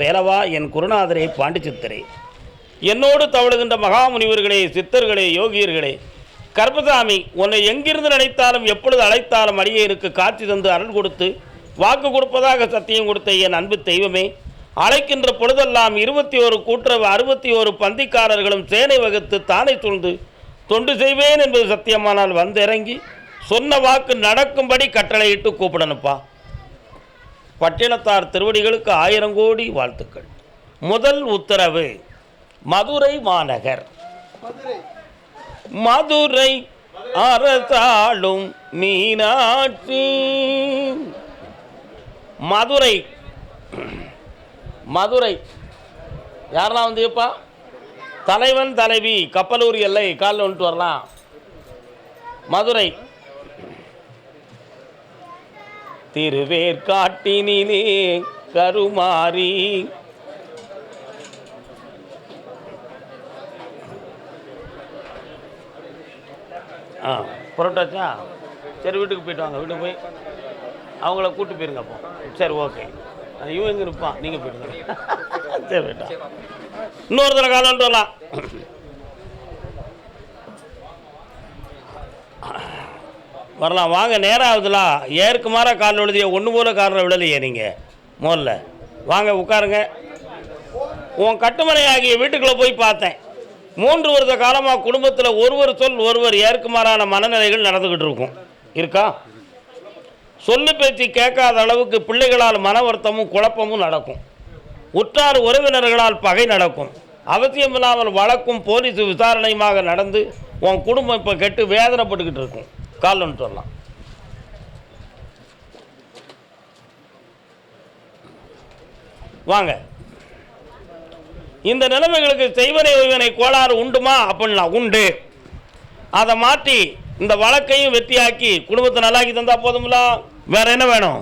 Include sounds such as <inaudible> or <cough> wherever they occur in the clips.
பேலவா என் குருநாதரே பாண்டிச்சித்தரே. என்னோடு தவழுகின்ற மகாமுனிவர்களே சித்தர்களே யோகியர்களே கர்பசாமி உன்னை எங்கிருந்து நினைத்தாலும் எப்பொழுது அழைத்தாலும் அடியேருக்கு காட்சி தந்து அருள் கொடுத்து வாக்கு கொடுப்பதாக சத்தியம் கொடுத்த என் அன்பு தெய்வமே அழைக்கின்ற பொழுதெல்லாம் இருபத்தி ஒரு கூட்டுறவு அறுபத்தி ஒரு பந்திக்காரர்களும் சேனை வகுத்து தானே துண்டு தொண்டு செய்வேன் என்பது சத்தியமானால் வந்திறங்கி சொன்ன வாக்கு நடக்கும்படி கட்டளையிட்டு கூப்பிடணுப்பா. பட்டினத்தார் திருவடிகளுக்கு ஆயிரம் கோடி வாழ்த்துக்கள். முதல் உத்தரவு மதுரை மாநகர். மதுரை. அரசாளும் மீனாட்சி. மதுரை. மதுரை. யாரெல்லாம் வந்தீங்கப்பா? தலைவன் தலைவி கப்பலூர் எல்லை காலில் வந்துட்டு வரலாம். மதுரை. திருவேற்காட்டினிலே கருமாறி. ஆ புரோட்டாச்சா? சரி வீட்டுக்கு போயிட்டு வாங்க வீட்டுக்கு போய் அவங்கள கூட்டு போயிருங்க அப்போ. சரி ஓகே. இவன் எங்கே இருப்பான்? நீங்கள் போயிடுங்க. சரி போயிட்டா இன்னொரு தடவை காலம் வரலாம். வரலாம். வாங்க நேரம் ஆகுதுலா ஏற்குமாராக காலில் விழுதிய ஒன்று போல காரில் விழலையே நீங்கள் முதல்ல வாங்க உட்காருங்க. உன் கட்டுமனை ஆகிய வீட்டுக்குள்ளே போய் பார்த்தேன். மூன்று வருஷ காலமாக குடும்பத்தில் ஒருவர் சொல் ஒருவர் ஏற்குமாறான மனநிலைகள் நடந்துக்கிட்டு இருக்கும். இருக்கா? சொல்லு பேச்சு கேட்காத அளவுக்கு பிள்ளைகளால் மன வருத்தமும் குழப்பமும் நடக்கும். உற்றார் உறவினர்களால் பகை நடக்கும். அவசியமில்லாமல் வழக்கும் போலீஸ் விசாரணையுமாக நடந்து உன் குடும்பம் இப்போ கெட்டு வேதனைப்பட்டுக்கிட்டு இருக்கும். கால் வரலாம். வாங்க. இந்த நிலைமைகளுக்கு செய்வனை ஒருவனை கோளாறு உண்டுமா? அப்படின்னா உண்டு. அதை மாற்றி இந்த வழக்கையும் வெற்றியாக்கி குடும்பத்தை நல்லாக்கி தந்தா போதும்ல? வேற என்ன வேணும்?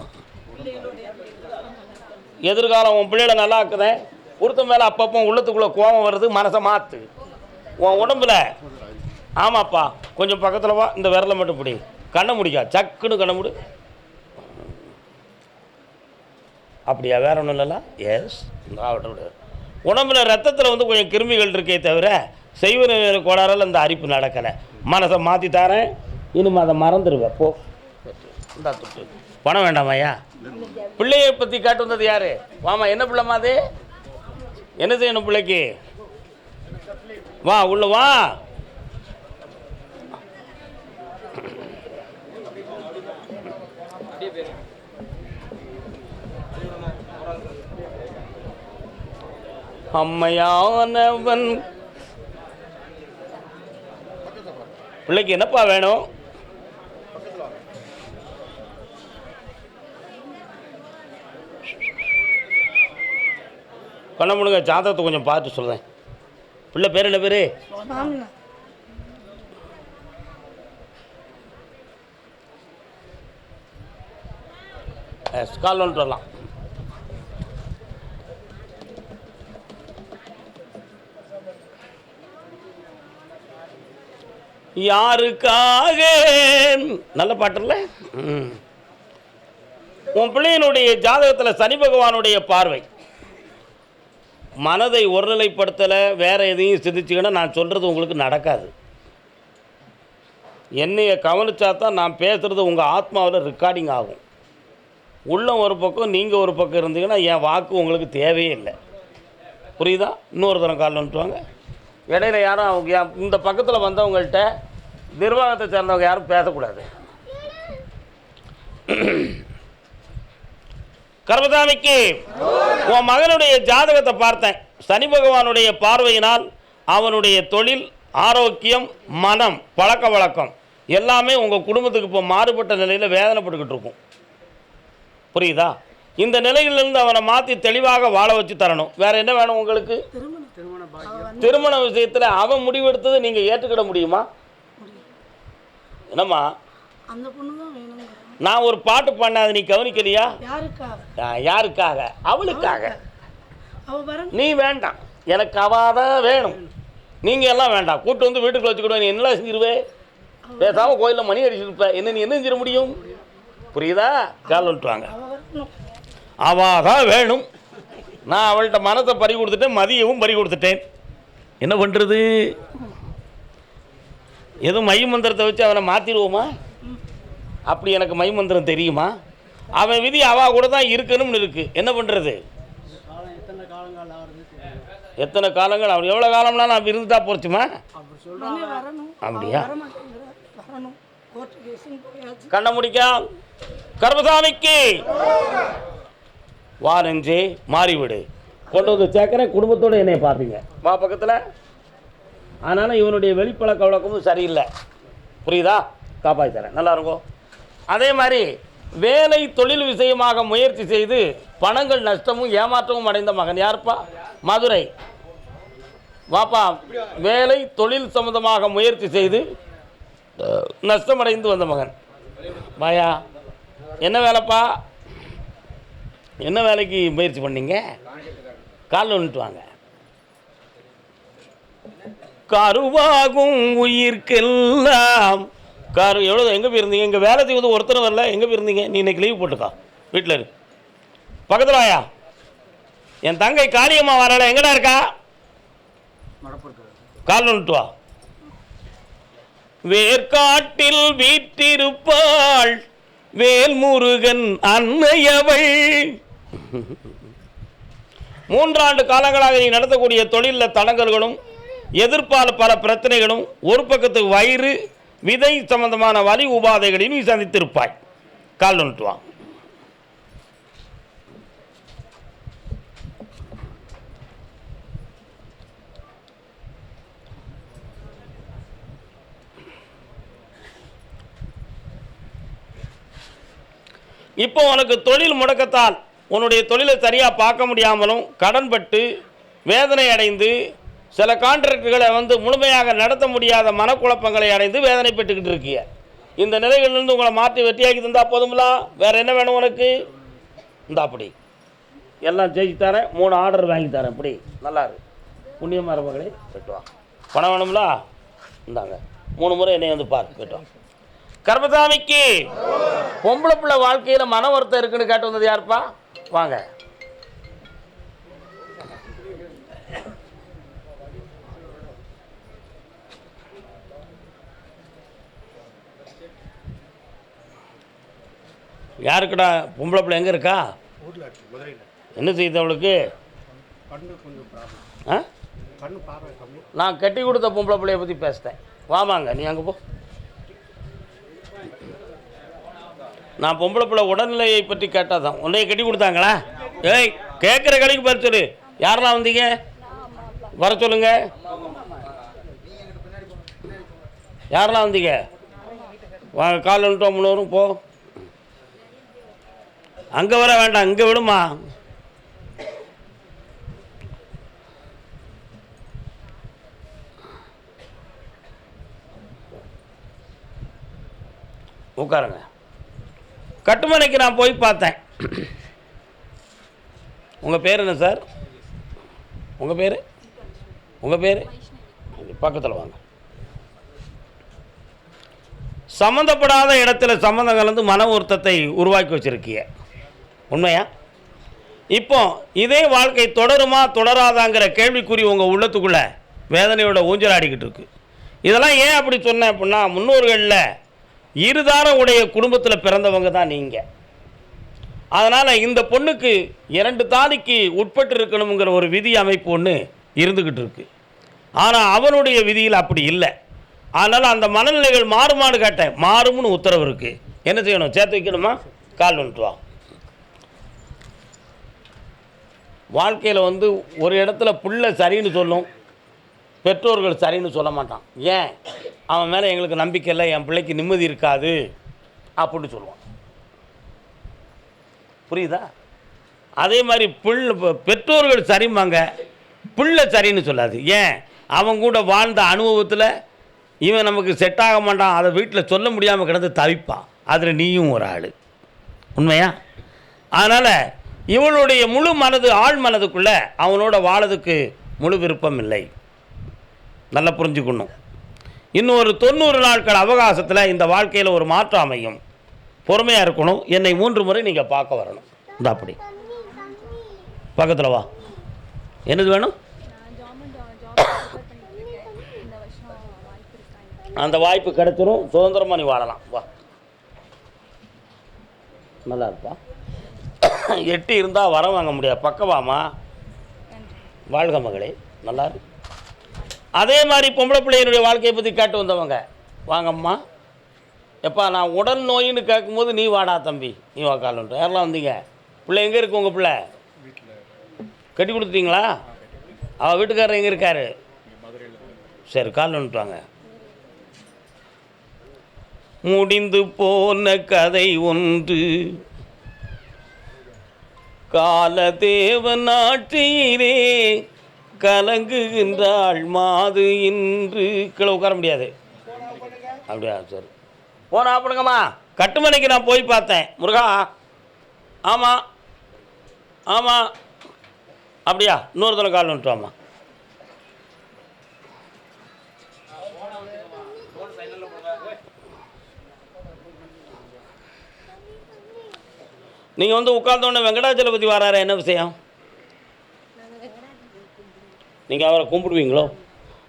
எதிர்காலம் உன் பிள்ளைகளை நல்லா இருக்குதேன் ஒருத்தன் மேலே அப்பப்போ உள்ளத்துக்குள்ளே கோபம் வருது மனசை மாற்று உன் உடம்புல ஆமாப்பா. கொஞ்சம் பக்கத்தில் வா இந்த விரலை மட்டும் பிடி. கண்ணை முடிக்கா. சக்குன்னு கண்ணை முடி. அப்படியா? வேற ஒன்றும் இல்லைல்ல? எஸ் ஆகட்டும் விட. உடம்புல ரத்தத்தில் வந்து கொஞ்சம் கிருமிகள் இருக்கே தவிர செய்வன கோளாறால் அந்த அரிப்பு நடக்கலை. மனசை மாற்றி தரேன். இனிமே அதை மறந்துடுவேன் போ. இந்தா துட்டு. பணம் வேண்டாமா ஐயா? பிள்ளையை பற்றி கேட்டு வந்தது யாரு? வாமா என்ன பிள்ளைமா அது? என்ன செய்யணும் பிள்ளைக்கு? வா உள்ள வா. அம்மையானவன். பிள்ளைக்கு என்னப்பா வேணும்? பண்ண முடியுங்க ஜாதகத்தை கொஞ்சம் பார்த்து சொல்கிறேன் பிள்ளை பேர் என்ன பேர்? கால் வந்துட்டு வரலாம் யாருக்காக நல்ல பாட்டுல உன் பிள்ளையினுடைய ஜாதகத்தில் சனி பகவானுடைய பார்வை. மனதை ஒருநிலைப்படுத்தலை வேற எதையும் சிந்திச்சுக்கினா நான் சொல்கிறது உங்களுக்கு நடக்காது. என்னைய கவனிச்சா தான் நான் பேசுகிறது உங்கள் ஆத்மாவில் ரெக்கார்டிங் ஆகும். உள்ளம் ஒரு பக்கம் நீங்கள் ஒரு பக்கம் இருந்தீங்கன்னா என் வாக்கு உங்களுக்கு தேவையே இல்லை. புரியுதா? இன்னொரு தரம் காலில் வந்துட்டுவாங்க இடையில யாரும் அவங்க இந்த பக்கத்தில் வந்தவங்கள்ட்ட நிர்வாகத்தை சேர்ந்தவங்க யாரும் பேசக்கூடாது. கர்மசாமிக்கு உன் மகனுடைய ஜாதகத்தை பார்த்தேன். சனி பகவானுடைய பார்வையினால் அவனுடைய தொழில் ஆரோக்கியம் மனம் பழக்க வழக்கம் எல்லாமே உங்கள் குடும்பத்துக்கு இப்போ மாறுபட்ட நிலையில் வேதனைப்பட்டுக்கிட்டு இருக்கும். புரியுதா? இந்த நிலையிலிருந்து அவனை மாற்றி தெளிவாக வாழ வச்சு தரணும். வேற என்ன வேணும் உங்களுக்கு? திருமண விஷயத்தில் அவன் முடிவெடுத்ததை நீங்கள் ஏற்றுக்கிட முடியுமா? என்னம்மா? நான் ஒரு பாட்டு பண்ண அதை நீ கவனிக்கலையா? யாருக்காக? அவளுக்காக. நீ வேண்டாம். எனக்கு அவாதான் வேணும். நீங்கள் எல்லாம் வேண்டாம். கூட்டு வந்து வீட்டுக்குள்ள வச்சுக்கிடுவேன். நீ என்ன செஞ்சிருவே பேசாமல் கோயிலில் மணி அடிச்சிருப்ப என்ன நீ என்ன செஞ்சிட முடியும்? புரியுதா? கால் வந்துட்டு வாங்க அவ வரணும் அவா தான் வேணும். நான் அவள்கிட்ட மனத்தை பறி கொடுத்துட்டேன் மதியமும் பறி கொடுத்துட்டேன். என்ன பண்ணுறது எதுவும் மை மந்திரத்தை வச்சு அவனை மாற்றிடுவோமா அப்படி எனக்கு மை மந்திரம் தெரியுமா? அவன் விதி அவா கூட தான் இருக்கணும்னு இருக்கு. என்ன பண்ணுறது எத்தனை காலங்கள் அவர் எவ்வளோ காலம்னா நான் இருந்துட்டா போச்சுமா? அப்படியா? கண்ண முடிக்கா. கர்மசாமிக்கு. வா நெஞ்சே மாறிவிடு. கொண்டு வந்து சேர்க்குறேன் குடும்பத்தோடு என்னைய பார்ப்பீங்க. வா பக்கத்தில். ஆனாலும் இவனுடைய வெளிப்பழக்க வழக்கமும் சரியில்லை. புரியுதா? காப்பாற்றி தரேன். நல்லா இருக்கும். அதே மாதிரி வேலை தொழில் விஷயமாக முயற்சி செய்து பணங்கள் நஷ்டமும் ஏமாற்றமும் அடைந்த மகன் யார்ப்பா? மதுரை. வாப்பா வேலை தொழில் சம்பந்தமாக முயற்சி செய்து நஷ்டமடைந்து வந்த மகன். வாயா என்ன வேலைப்பா? என்ன வேலைக்கு முயற்சி பண்ணீங்க? காலில் வந்துட்டு வாங்க. கருவாகும் உயிர்க்கெல்லாம். கரு எவ்வளோ எங்கே போயிருந்தீங்க? எங்கள் வேலை செய்வது ஒருத்தரும் வரல. எங்கே போயிருந்தீங்க? நீ இன்றைக்கி லீவ் போட்டுக்கா. வீட்டில் இரு. பக்கத்தில் வாயா. என் தங்கை காளியம்மா வரல. எங்கடா இருக்கா? காலில் வந்துட்டு வா. வேர்க்காட்டில் வீட்டிருப்பாள். வேல்முருகன் அன்னையவள். மூன்றாண்டு காலங்களாக நீ நடத்தக்கூடிய தொழிலில் தடங்கல்களும் எதிர்ப்பால் பல பிரச்சனைகளும் ஒரு பக்கத்து வயிறு விதை சம்பந்தமான வலி உபாதைகளையும் நீ சந்தித்திருப்பாய். கால் வந்துட்டு இப்போ உனக்கு தொழில் முடக்கத்தால் உன்னுடைய தொழிலை சரியாக பார்க்க முடியாமலும் கடன்பட்டு வேதனை அடைந்து சில கான்ட்ராக்டுகளை வந்து முழுமையாக நடத்த முடியாத மனக்குழப்பங்களை அடைந்து வேதனை பெற்றுக்கிட்டு இருக்கிய. இந்த நிலைகளிலிருந்து உங்களை மாற்றி வெற்றியாக்கி தந்தால் போதுங்களா வேறு என்ன வேணும் உனக்கு? இந்த அப்படி. எல்லாம் ஜெயிச்சு தரேன். மூணு ஆர்டர் வாங்கி தரேன். இப்படி. நல்லா இருக்கு புண்ணியமாக மகளே பெட்டுவா பணம் வேணுங்களா இந்தாங்க. மூணு முறை என்னை வந்து பாரு. பெட்டுவா கர்மசாமிக்கு. பொம்பளை பிள்ளை வாழ்க்கையில் மன வருத்தம் இருக்குன்னு கேட்டு வந்தது யாருப்பா? வாங்க. யாருக்குடா பொம்பளை பிள்ளை எங்கே இருக்கா? என்ன செய்யுது அவளுக்கு? ஆ? நான் கட்டி கொடுத்த பொம்பளை பிள்ளைய பற்றி பேசிட்டேன். வாமாங்க நீ அங்கே போ. நான் பொம்பளை பிள்ளை உடல்நிலையை பற்றி கேட்டால் தான் உன்னைய கட்டி கொடுத்தாங்களா? ஏய் கேட்குற கடைக்கு பதில் சொல்லு. யாரெல்லாம் வந்தீங்க? வர சொல்லுங்க. யாரெல்லாம் வந்தீங்க? வாங்க கால் வந்துட்டோம் முன்னூறும் போ. அங்கே வர வேண்டாம் இங்கே விடுமா? உட்காருங்க. கட்டுமனைக்கு நான் போய் பார்த்தேன். உங்கள் பேர் என்ன சார்? உங்கள் பேர்? உங்கள் பேர்? பக்கத்தில் வாங்க. சம்மந்தப்படாத இடத்துல சம்மந்தம் கலந்து மன உருத்தத்தை உருவாக்கி வச்சிருக்கீங்க. உண்மையா? இப்போ இதே வாழ்க்கை தொடருமா தொடராதாங்கிற கேள்விக்குறி உங்கள் உள்ளத்துக்குள்ளே வேதனையோட ஊஞ்சலாடிக்கிட்டு இருக்கு. இதெல்லாம் ஏன் அப்படி சொன்னேன் அப்படின்னா முன்னோர்களில் இருதார உடைய குடும்பத்தில் பிறந்தவங்க தான் நீங்கள் அதனால் இந்த பொண்ணுக்கு இரண்டு தாலிக்கு உட்பட்டு இருக்கணுங்கிற ஒரு விதி அமைப்பு ஒன்று இருந்துக்கிட்டு இருக்கு. ஆனால் அவனுடைய விதியில் அப்படி இல்லை. அதனால் அந்த மனநிலைகள் மாறுமான்னு கேட்டேன். மாறும்னு உத்தரவு இருக்குது என்ன செய்யணும்? சேர்த்து வைக்கணுமா? கால் வந்துட்டு வா. வாழ்க்கையில் வந்து ஒரு இடத்துல புள்ள சரின்னு சொல்லும். பெற்றோர்கள் சரின்னு சொல்ல மாட்டான். ஏன்? அவன் மேலே எங்களுக்கு நம்பிக்கை இல்லை என் பிள்ளைக்கு நிம்மதி இருக்காது அப்படின்னு சொல்லுவான். புரியுதா? அதே மாதிரி பிள்ளை பெற்றோர்கள் சரிம்பாங்க பிள்ளை சரின்னு சொல்லாது. ஏன்? அவன் கூட வாழ்ந்த அனுபவத்தில் இவன் நமக்கு செட் ஆக மாட்டான் அதை வீட்டில் சொல்ல முடியாமல் கிடந்து தவிப்பான். அதில் நீயும் ஒரு ஆள். உண்மையா? அதனால் இவளுடைய முழு மனது ஆழ் மனதுக்குள்ளே அவனோட வாழதுக்கு முழு விருப்பம் இல்லை. நல்லா புரிஞ்சுக்கணும். இன்னும் ஒரு தொண்ணூறு நாட்கள் அவகாசத்தில் இந்த வாழ்க்கையில் ஒரு மாற்றம் அமையும். பொறுமையாக இருக்கணும். என்னை மூன்று முறை நீங்கள் பார்க்க வரணும். இந்த அப்படி. பக்கத்தில் வா. என்னது வேணும்? இருக்கா? அந்த வாய்ப்பு கிடைச்சிரும். சுதந்திரமாக நீ வாழலாம். வா. நல்லா இருப்பா. எட்டு இருந்தால் வரம் வாங்க முடியாது. பக்கவாமா? வாழ்க மகளே. நல்லா இரு. அதே மாதிரி பொம்பளை பிள்ளையினுடைய வாழ்க்கையை பற்றி கேட்டு வந்தவங்க. வாங்கம்மா. எப்பா நான் உடல் நோயின்னு கேட்கும்போது நீ வாடா தம்பி. நீ வா காலன்ட்டு யாரெல்லாம் வந்தீங்க? பிள்ளை எங்கே இருக்கு உங்கள் பிள்ளை? கட்டி கொடுத்தீங்களா? அவள் வீட்டுக்காரர் எங்கே இருக்காரு? சரி கால் வாங்க முடிந்து போன கதை ஒன்று. காலதேவ நாட்டியிலே கலங்குகின்றாள் மாது இன்று. கீழே உட்கார முடியாது. அப்படியா சரி. போனா அப்படிங்கம்மா கட்டுமனைக்கு நான் போய் பார்த்தேன். முருகா ஆமாம் ஆமாம் அப்படியா இன்னொரு தடவை கால் வந்துட்டோம்மா நீங்கள் வந்து உட்கார்ந்தோடனே வெங்கடாச்சலபதி வராரு? என்ன விஷயம்? நீங்கள் அவரை கும்பிடுவீங்களோ?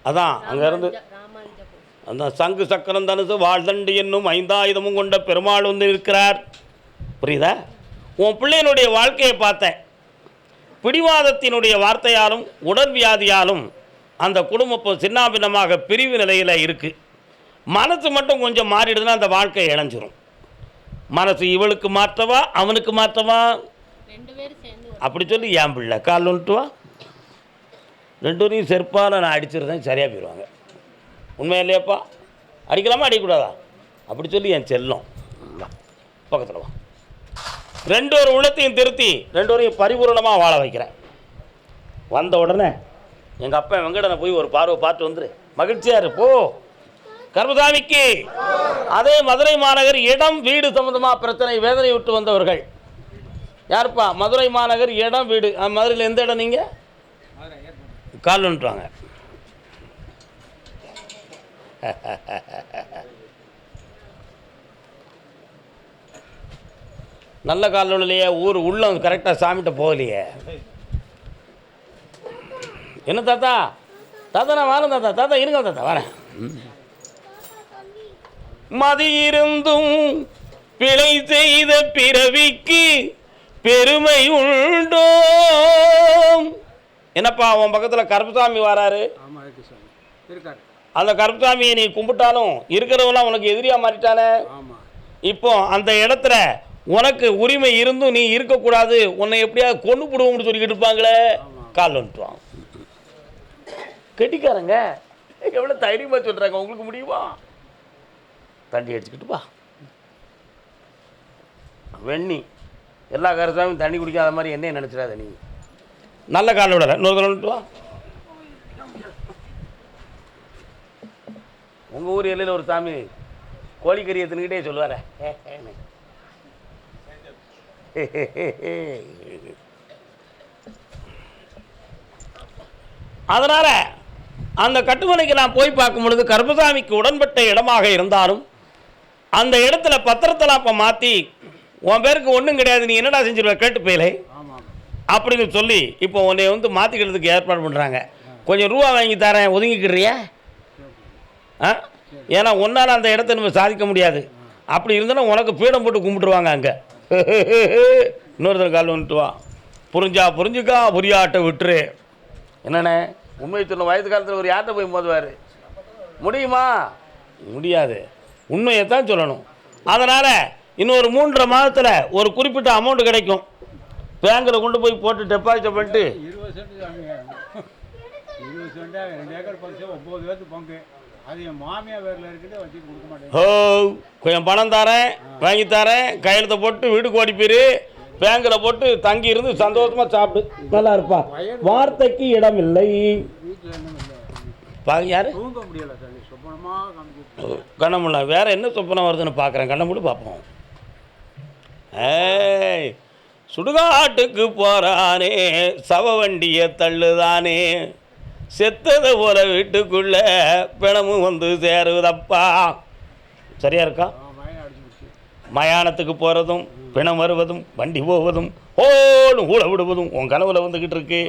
அதான் அங்கேருந்து அந்த சங்கு சக்கரம் தனுசு வாழ்தண்டு என்னும் ஐந்தாயுதமும் கொண்ட பெருமாள் வந்து இருக்கிறார் புரியுதா? உன் பிள்ளையினுடைய வாழ்க்கையை பார்த்தேன். பிடிவாதத்தினுடைய வார்த்தையாலும் உடற்வியாதியாலும் அந்த குடும்பம் சின்னாபின்னமாக பிரிவு நிலையில் இருக்குது மனசு மட்டும் கொஞ்சம் மாறிடுதுன்னா அந்த வாழ்க்கை இணைஞ்சிரும். மனசு இவளுக்கு மாற்றவா அவனுக்கு மாற்றவா? ரெண்டு பேரும் சேர்ந்து அப்படி சொல்லி என் பிள்ளை கால் வந்துட்டு வா. ரெண்டு பேரையும் செருப்பால் நான் அடிச்சிருந்தேன் சரியாக போயிடுவாங்க. உண்மை இல்லையாப்பா அடிக்கலாமா அடிக்கக்கூடாதா? அப்படி சொல்லி என் செல்லும். பக்கத்தில் வா. ரெண்டு ஒரு உள்ளத்தையும் திருத்தி ரெண்டு வரையும் பரிபூரணமாக வாழ வைக்கிறேன். வந்த உடனே எங்கள் அப்பா வெங்கடனை போய் ஒரு பார்வை பார்த்து வந்துரு. மகிழ்ச்சியாக இரு போ. கர்மசாமிக்கு. அதே மதுரை மாநகர் இடம் வீடு சம்மந்தமாக பிரச்சனை வேதனை விட்டு வந்தவர்கள். யாருப்பா? மதுரை மாநகர் இடம் வீடு. ஆ, மதுரையில் எந்த இடம் நீங்கள் கால் வந்துட்டுவாங்க நல்ல கால் இல்லையே ஊர் உள்ளம் கரெக்டாக சாமிகிட்ட போகலையே. என்ன தாத்தா? தாத்தா நான் வரேன் தாத்தா. தாத்தா இருங்க தாத்தா வரேன். மதி இருந்தும் பிழை செய்த பிறவிக்கு பெருமை உண்டோ என்னப்பா உன் பக்கத்தில் கருப்பசாமி வராரு? அந்த கருப்பசாமியை நீ கும்பிட்டாலும் இருக்கிறவங்களாம் உனக்கு எதிரியாக மாறிட்டானே? இப்போ அந்த இடத்துல உனக்கு உரிமை இருந்தும் நீ இருக்கக்கூடாது. உன்னை எப்படியாவது கொண்டு போடுவோம்னு சொல்லிக்கிட்டு இருப்பாங்களே? கால் வந்துட்டுவான் கெட்டிக்காரங்க. எவ்வளோ தைரியமாக சொல்கிறாங்க உங்களுக்கு முடியுமா? தண்ணி அடிச்சுக்கிட்டு வா. வெண்ணி. எல்லா கருசாமியும் தண்ணி குடிக்காத மாதிரி என்ன நினச்சிடாத நீ. நல்ல கால் விடலை. இன்னொரு தடவை வா உங்கள் ஊர் எல்லையில் ஒரு சாமி கோழிக்கறியை தின்னுக்கிட்டே சொல்லுவாரே. அதனால் அந்த கட்டுமனைக்கு நான் போய் பார்க்கும் பொழுது கருப்பசாமிக்கு உடன்பட்ட இடமாக இருந்தாலும் அந்த இடத்துல பத்திரத்தெல்லாம் இப்போ மாற்றி உன் பேருக்கு ஒன்றும் கிடையாது நீ என்னடா செஞ்சிருவ? கேட்டு போயிலே. அப்படின்னு சொல்லி இப்போ உன்னை வந்து மாற்றிக்கிறதுக்கு ஏற்பாடு பண்ணுறாங்க கொஞ்சம் ரூபா வாங்கி தரேன் ஒதுங்கிக்கிறியா? ஆ? ஏன்னா ஒன்றால் அந்த இடத்த நம்ம சாதிக்க முடியாது. அப்படி இருந்தாலும் உனக்கு பீடம் போட்டு கும்பிட்டுருவாங்க அங்கே. <laughs> இன்னொருத்தர் கால் வந்துட்டு வா. புரிஞ்சா புரிஞ்சுக்கா புரியாட்ட விட்டுரு. என்னண்ணே? உண்மை சொன்ன வயது காலத்தில் ஒரு யார்கிட்ட போய் மோதுவார்? முடியுமா? முடியாது. உண்மையை தான் சொல்லணும். அதனால் இன்னொரு மூன்றரை மாதத்தில் ஒரு குறிப்பிட்ட அமௌண்ட் கிடைக்கும். பேங்கில் கொண்டு போய் போட்டு டெபாசிட் பண்ணிட்டு. இருபது சென்ட் இருபது சென்டா ரெண்டு ஏக்கர் பங்கு ஒம்பது பேருக்கு பங்கு. அது என் மாமியார் பேரில் இருக்குது வச்சு கொடுக்க மாட்டேன். ஓ கொஞ்சம் பணம் தரேன் வாங்கி தரேன் கையெழுத்த போட்டு வீட்டுக்கு ஓடி போயிரு பேங்கில் போட்டு தங்கி இருந்து சந்தோஷமா சாப்பிடு. நல்லா இருப்பா. வார்த்தைக்கு இடம் இல்லை யாரு? தூங்க முடியல சுப்பனமாக கண்ணமுள்ள வேற என்ன சொப்பனம் வருதுன்னு பார்க்குறேன் கண்ணமுடி பார்ப்போம் ஏய் சுடுகாட்டுக்கு போகிறானே சவ வண்டியை தள்ளுதானே. செத்ததை போல வீட்டுக்குள்ள பிணமும் வந்து சேருதப்பா. சரியா இருக்கா? மயானத்துக்கு போகிறதும் பிணம் வருவதும் வண்டி போவதும் ஓடும் ஊழ விடுவதும் உன் கனவுல வந்துக்கிட்டு இருக்கு.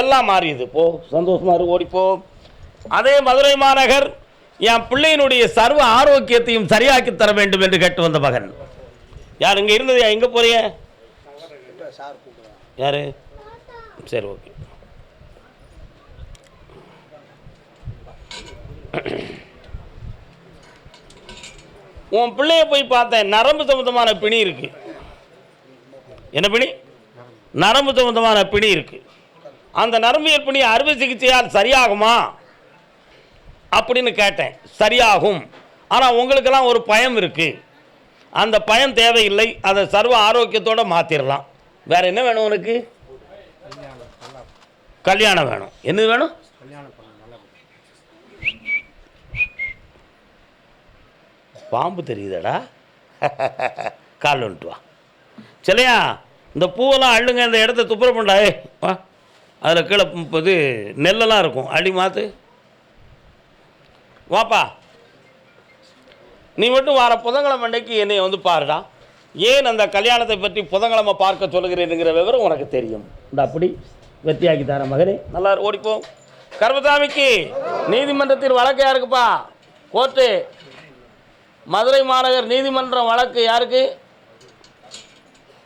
எல்லாம் மாறியது. போ சந்தோஷமாக ஓடிப்போ அதே மதுரை மாநகர் என் பிள்ளையினுடைய சர்வ ஆரோக்கியத்தையும் சரியாக்கி தர வேண்டும் என்று கேட்டு வந்த மகன். யார் இங்கே இருந்தது? எங்கே போறீங்க யார்? சரி ஓகே. உன் பிள்ளைய போய் பார்த்தேன். நரம்பு சம்பந்தமான பிணி இருக்கு. என்ன பிணி? நரம்பு சம்பந்தமான பிணி இருக்கு. அந்த நரம்பியல் பிணி அறுவை சிகிச்சையால் சரியாகுமா? அப்படின்னு கேட்டேன். சரியாகும். ஆனால் உங்களுக்கெல்லாம் ஒரு பயம் இருக்கு. அந்த பயம் தேவையில்லை. அதை சர்வ ஆரோக்கியத்தோடு மாற்றிடலாம் வேற என்ன வேணும் உனக்கு? கல்யாணம் வேணும். என்னது வேணும்? பாம்பு தெரியுதடா? <laughs> கால் வந்துட்டு வா. சிலையா இந்த பூவெல்லாம் அள்ளுங்க இந்த இடத்த துப்புரவு ஏ வா. அதில் கீழே இது நெல்லெல்லாம் இருக்கும். அடி மாற்று வாப்பா. நீ மட்டும் வார புதன்கிழமை அன்னைக்கு என்னை வந்து பாருடா. ஏன் அந்த கல்யாணத்தை பற்றி புதன்கிழமை பார்க்க சொல்லுகிறேனுங்கிற விவரம் உனக்கு தெரியும். இந்த அப்படி வெற்றியாக்கி தர மகனே. நல்லா ஓடிப்போம் கர்மசாமிக்கு நீதிமன்றத்தில் வழக்கு யாருக்குப்பா? கோர்ட்டு. மதுரை மாநகர் நீதிமன்றம் வழக்கு யாருக்கு?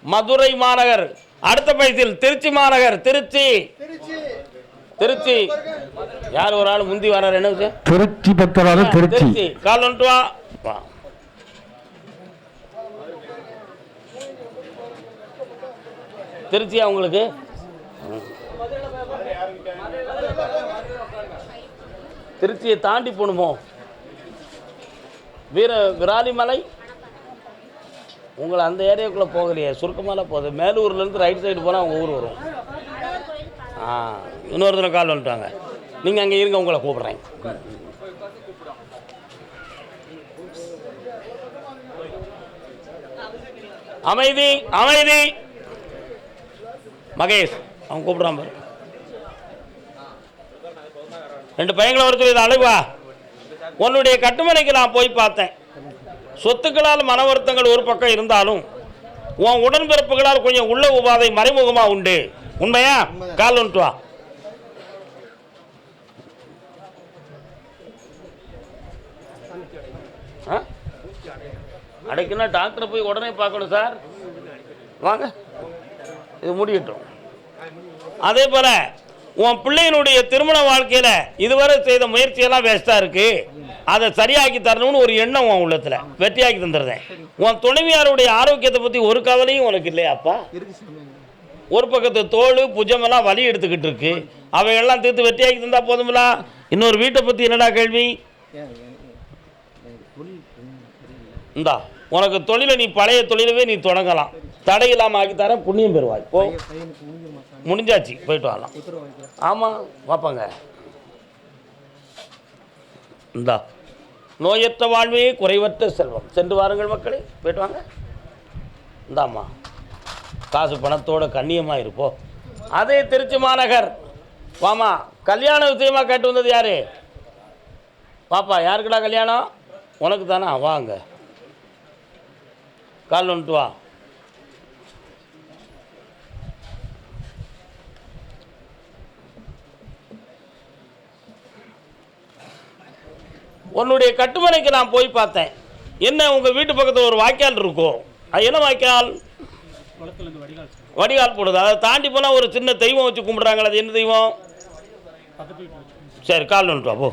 மதுரை மாநகர். அடுத்த பைசில் திருச்சி மாநகர் திருச்சி. திருச்சி. யார் ஒரு ஆள் முந்தி என்ன விஷயம்? திருச்சி பக்கவாத திருச்சி. கால் வந்துட்டு வா வா திருச்சியா உங்களுக்கு? திருச்சியை தாண்டி போகணுமோ? வீர விராலிமலை? உங்களை அந்த ஏரியாவுக்குள்ளே போகலையே சுருக்கமாக போகுது. மேலூர்லேருந்து ரைட் சைடு போனால் உங்கள் ஊர் வரும். ஆ இன்னொருத்தனை கால் வந்துட்டாங்க. நீங்கள் அங்கே இருங்க உங்களை கூப்பிட்றேன். அமைதி அமைதி! மகேஷ் அவன் கூப்பிடுறான் பாரு. ரெண்டு பையங்களை சொல்லி அழுவா உன்னுடைய கட்டுமனைக்கு நான் போய் பார்த்தேன். சொத்துக்களால் மன வருத்தங்கள் ஒரு பக்கம் இருந்தாலும் உன் உடன்பிறப்புகளால் கொஞ்சம் உள்ள உபாதை மறைமுகமா உண்டு. உண்மையா? கால் வந்துட்டு வா? அடைக்குன்னா டாக்டரை போய் உடனே பார்க்கணும் சார். வாங்க. இது முடியட்டும். அதே போல உன் பிள்ளையினுடைய திருமண வாழ்க்கையில் இதுவரை செய்த முயற்சியெல்லாம் வேஸ்ட்டாக இருக்கு. அதை சரியாக்கி தரணும்னு ஒரு எண்ணம் உன் உள்ளத்தில். வெற்றியாக்கி தந்துடுறேன். உன் துணைவியாருடைய ஆரோக்கியத்தை பற்றி ஒரு கவலையும் உனக்கு இல்லையாப்பா? ஒரு பக்கத்து தோல் புஜமெல்லாம் வலி எடுத்துக்கிட்டு இருக்கு. அவையெல்லாம் தீர்த்து வெற்றியாக்கி தந்தா போதுமில்ல இன்னொரு வீட்டை பற்றி என்னடா கேள்வி? இந்தா உனக்கு தொழிலை நீ பழைய தொழிலவே நீ தொடங்கலாம். தடை இல்லாமல் ஆக்கி தரேன் புண்ணியம் பெறுவாய். போ. முடிஞ்சாச்சு போயிட்டு வரலாம். ஆமாம் பார்ப்பாங்க இந்தா நோயற்ற வாழ்வே குறைவற்ற செல்வம். சென்று வாருங்கள் மக்களே போயிட்டு வாங்க. இந்தாம்மா காசு பணத்தோட கண்ணியமாக இருப்போ. அதே திருச்சி மாநகர். வாமா கல்யாண விஷயமா கேட்டு வந்தது யாரு? பாப்பா யாருக்குடா கல்யாணம்? உனக்கு தானா வாங்க. கால் வந்துட்டு வா. உன்னுடைய கட்டுமனைக்கு நான் போய் பார்த்தேன். என்ன உங்கள் வீட்டு பக்கத்தில் ஒரு வாய்க்கால் இருக்கும் அது என்ன வாய்க்கால்? வடிகால் போடுது. அதை தாண்டி போனால் ஒரு சின்ன தெய்வம் வச்சு கும்பிட்றாங்களே அது என்ன தெய்வம்? சரி கால் வந்துட்டு போ.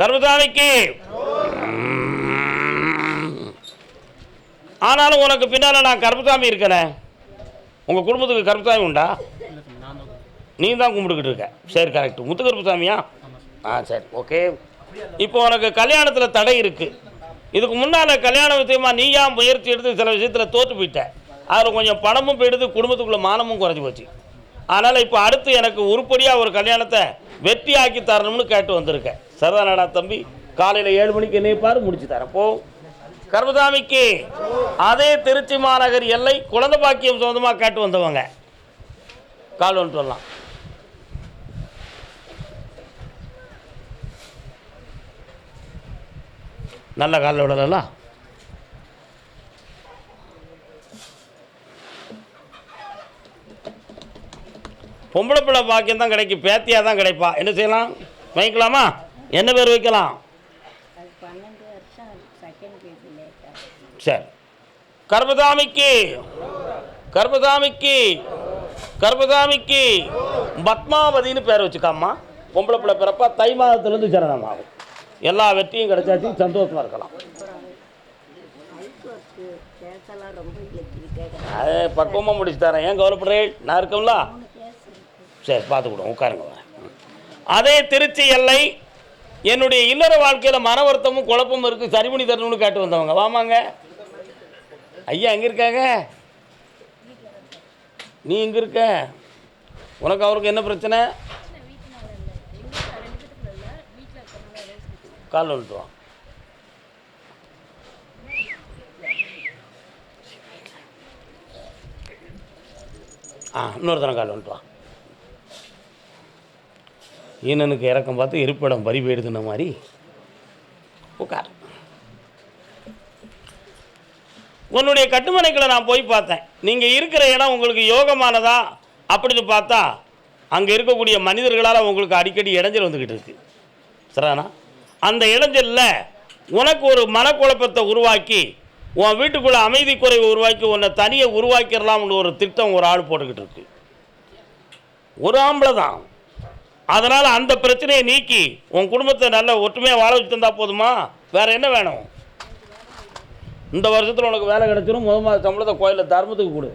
கர்மசாமிக்கு ஆனாலும் உனக்கு பின்னால் நான் கர்மசாமி இருக்கிறேன் உங்கள் குடும்பத்துக்கு கர்மசாமி உண்டா இல்லை சார் நான் தான் நீ தான் கும்பிட்டுக்கிட்டு இருக்க. சரி கரெக்ட் முத்துக்கருப்புசாமியா ஆ சரி ஓகே இப்போ உனக்கு கல்யாணத்தில் தடை இருக்குது இதுக்கு முன்னால் கல்யாண விஷயமா நீயா முயற்சி எடுத்து சில விஷயத்தில் தோற்று போயிட்ட? அதில் கொஞ்சம் பணமும் போயிடுது குடும்பத்துக்குள்ள மானமும் குறைஞ்சி போச்சு. அதனால் இப்போ அடுத்து எனக்கு உருப்படியாக ஒரு கல்யாணத்தை வெற்றி ஆக்கி தரணும்னு கேட்டு வந்திருக்கேன் சரிதானடா தம்பி? காலையில் ஏழு மணிக்கு என்னைய பாரு முடிச்சு தரேன். போ. கர்மசாமிக்கு அதே திருச்சி மாநகர் எல்லை குழந்தை பாக்கியம் சொந்தமாக கேட்டு வந்தவங்க. கால் வந்துட்டு வரலாம். நல்ல காலில் விடலாம் பொம்பளை பிள்ளை பாக்கியம் தான் கிடைக்கும். பேத்தியாக தான் கிடைப்பா. என்ன செய்யலாம்? வாங்கிக்கலாமா? என்ன பேர் வைக்கலாம்? சரி. கர்பதாமிக்கு கர்பதாமிக்கு கர்பதாமிக்கு பத்மாவதின்னு பேர் வச்சுக்காம்மா. பொம்பளை பிள்ளை பிறப்பா தை மாதத்துலேருந்து ஜனனம் எல்லா வெற்றியும் கிடைச்சாச்சு சந்தோஷமாக இருக்கலாம். அது பக்குவமாக முடிச்சு தரேன். ஏன் கவலைப்படுறேன் நான் இருக்கோம்ல சரி பார்த்து உட்காருங்க அதே திருச்சி எல்லை என்னுடைய இல்லற வாழ்க்கையில் மன வருத்தமும் குழப்பமும் இருக்குது சரி பண்ணி தரணும்னு கேட்டு வந்தவங்க. வாமாங்க. ஐயா எங்கே இருக்காங்க? நீ இங்கே இருக்க? உனக்கு அவருக்கு என்ன பிரச்சனை வீட்டுனால இல்லை எங்களுக்கு ரெண்டு பேத்துக்குள்ள இல்லை வீட்டில் இருக்கிறனால ஏதோ சொல்லி கால் வந்துட்டு ஆ இன்னொரு தரம் கால் வந்துட்டு வா ஈனனுக்கு இறக்கம் பார்த்து இருப்பிடம் பறி போயிடுதுன்ன மாதிரி உட்கார். உன்னுடைய கட்டுமனைகளை நான் போய் பார்த்தேன். நீங்கள் இருக்கிற இடம் உங்களுக்கு யோகமானதா? அப்படின்னு பார்த்தா அங்கே இருக்கக்கூடிய மனிதர்களால் உங்களுக்கு அடிக்கடி இடைஞ்சல் வந்துக்கிட்டு இருக்கு. சரிதானா? அந்த இளைஞரில் உனக்கு ஒரு மனக்குழப்பத்தை உருவாக்கி உன் வீட்டுக்குள்ளே அமைதி குறைவை உருவாக்கி உன்னை தனியை உருவாக்கிடலாம்னு ஒரு திட்டம் ஒரு ஆள் போட்டுக்கிட்டு இருக்கு. ஒரு ஆம்பளை தான். அதனால் அந்த பிரச்சனையை நீக்கி உன் குடும்பத்தை நல்ல ஒற்றுமையாக வாழ வச்சு தந்தால் போதுமா? வேறு என்ன வேணும்? இந்த வருஷத்தில் உனக்கு வேலை கிடைச்சிரும் முத மாத சம்பளத்தை கோயிலில் தர்மத்துக்கு கொடு.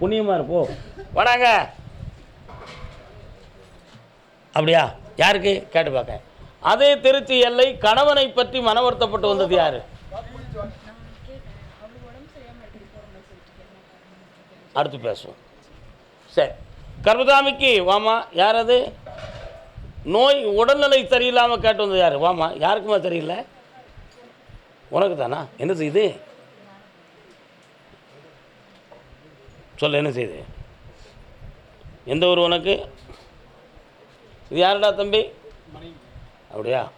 புண்ணியமாக இருப்போ. வராங்க அப்படியா? யாருக்கு? கேட்டு பார்க்க அதே திருச்சி எல்லை கணவனை பற்றி மன வருத்தப்பட்டு வந்தது யார்? அடுத்து பேசுவோம். சரி. கர்மதாமிக்கு வாமா யார் அது நோய் உடல்நிலை சரியில்லாமல் கேட்டு வந்தது யார்? வாமா யாருக்குமா தெரியல? உனக்கு தானா என்ன செய்யுது சொல்ல என்ன செய்யுது எந்த ஊர் உனக்கு? இது யாருடா தம்பி? அப்படியா?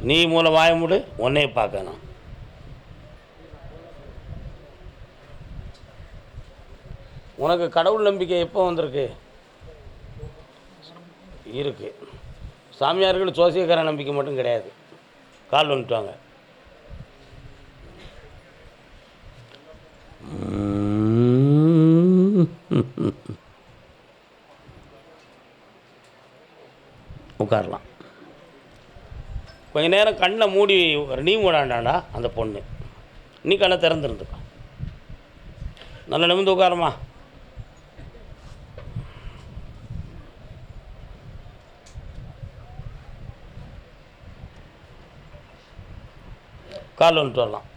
நீ மூல வாய மூடு உன்னையே பார்க்கணும். உனக்கு கடவுள் நம்பிக்கை எப்போ வந்திருக்கு? இருக்கு. சாமியார்கள் சோசியக்கார நம்பிக்கை மட்டும் கிடையாது. கால் வந்துட்டாங்க. உட்காரலாம். கொஞ்ச நேரம் கண்ணை மூடி நீ மூடாண்டாண்டா அந்த பொண்ணு. நீ கண்ணை திறந்துருந்துக்கா நல்லா நிமிந்து உட்காரமா. கால் வந்துட்டு வரலாம்.